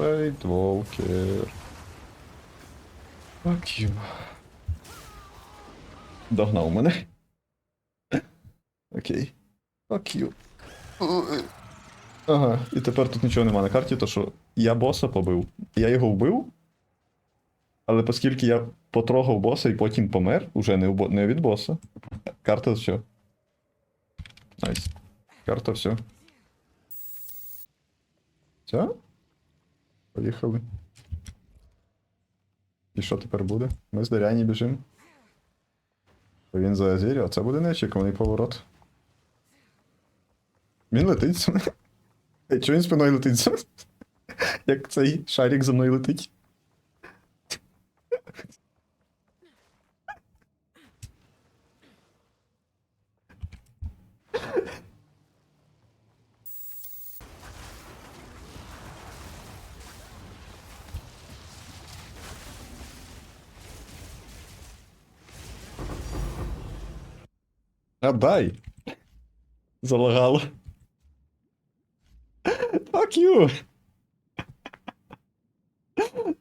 Фейт Волкер. Fuck. Догнав мене. Окей. Fuck. Ага, і тепер тут нічого нема на карті, то що я боса побив. Я його вбив. Але оскільки я потрогав боса і потім помер, уже не, у не від боса. Карта все. Найс. Карта все. Все? Поїхали. І що тепер буде? Ми з Даряні біжимо. Він за Азірі, а це буде неочікуваний поворот. Він летить. Чого він спиною летить? Як цей шарик за мною летить. Отдай! Залагало. Fuck you!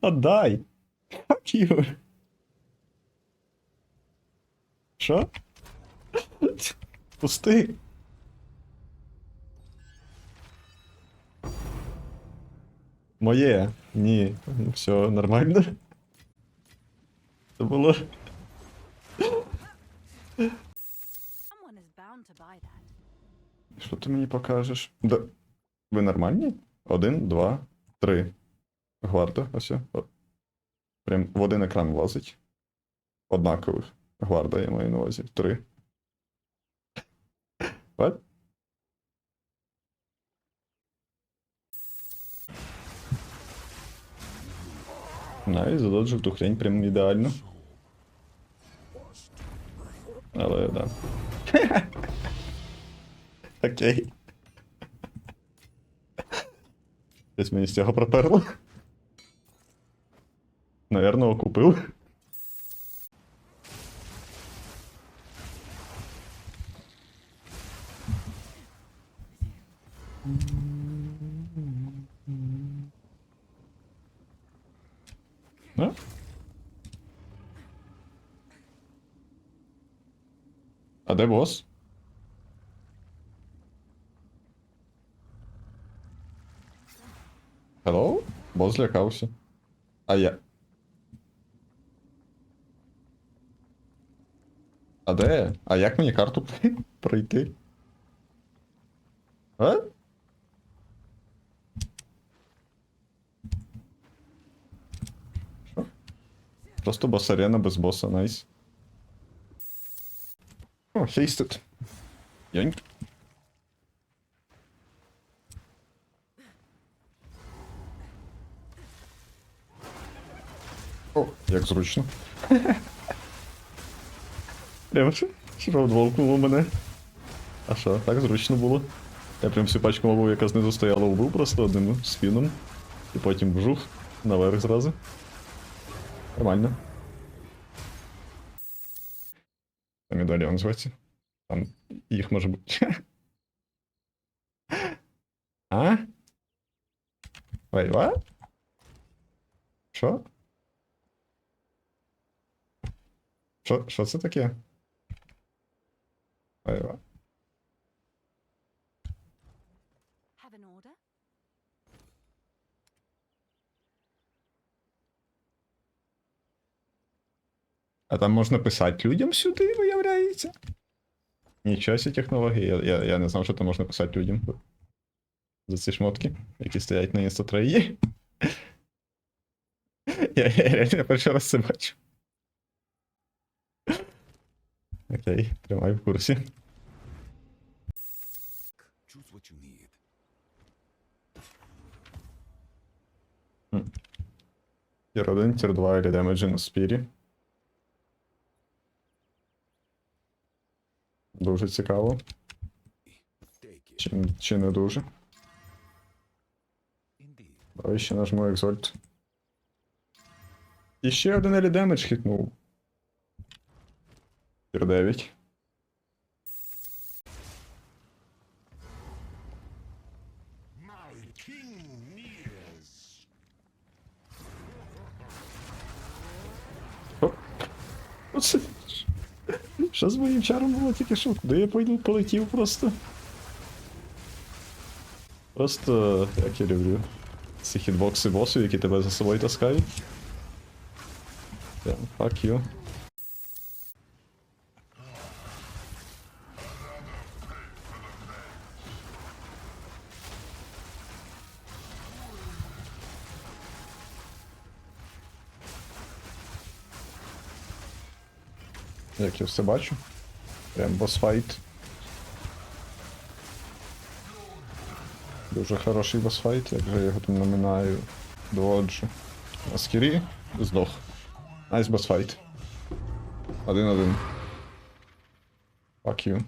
Отдай! Fuck you! Що? Пусти! Моє. Ні. Все нормально. Це було. Що ти мені покажеш? Да. Ви нормальні? Один, два, три. Гварда, ось. Прям в один екран влазить. Однакових. Гварда, я маю на увазі. Три. What? Навіть задоджив ту хрень прям ідеально. Але да. Окей. Десь мені з цього проперло. Наверно, окупив. А? Де бос? Hello? Бос злякався. А я. А де? А як мені карту пройти? А? Що? Просто бос-арена без боса, найс. О, хейстед. Йоньк. О, як зручно. Прямо що? Вдволкнуло мене. А що, так зручно було. Я прям всю пачку мобов, яка знизу стояла, вбив просто одним спіном. І потім вжух наверх зразу. Нормально. Це медальйон зветься. Там їх може бути. А? Wait, what? Що? Що, що це таке? Order? А там можна писати людям сюди, виявляється. Нічого сі технології. Я, я, я не знав, що там можна писати людям. За ці шмотки, які стоять на інстатреї. Я, я, я реально перший раз це бачу. Окей, тримай в курсі. Тір 1, тір 2 или демеджі на спірі. Дуже цікаво. Чи, чи не дуже. Давай ще нажму Exalt. І ще один елі демедж хітнув. Тір 9. Що з моїм чаром було тільки що? Куди я пойду полетів просто? Просто як я люблю. Ці хітбокси босів, які тебе за собою таскають. Fuck you. Як я все бачу. Прям босфайт. Дуже хороший босфайт, як же я його там наминаю. Доводжу. Аскірі здох. Найс босфайт. Один-один. Fuck you.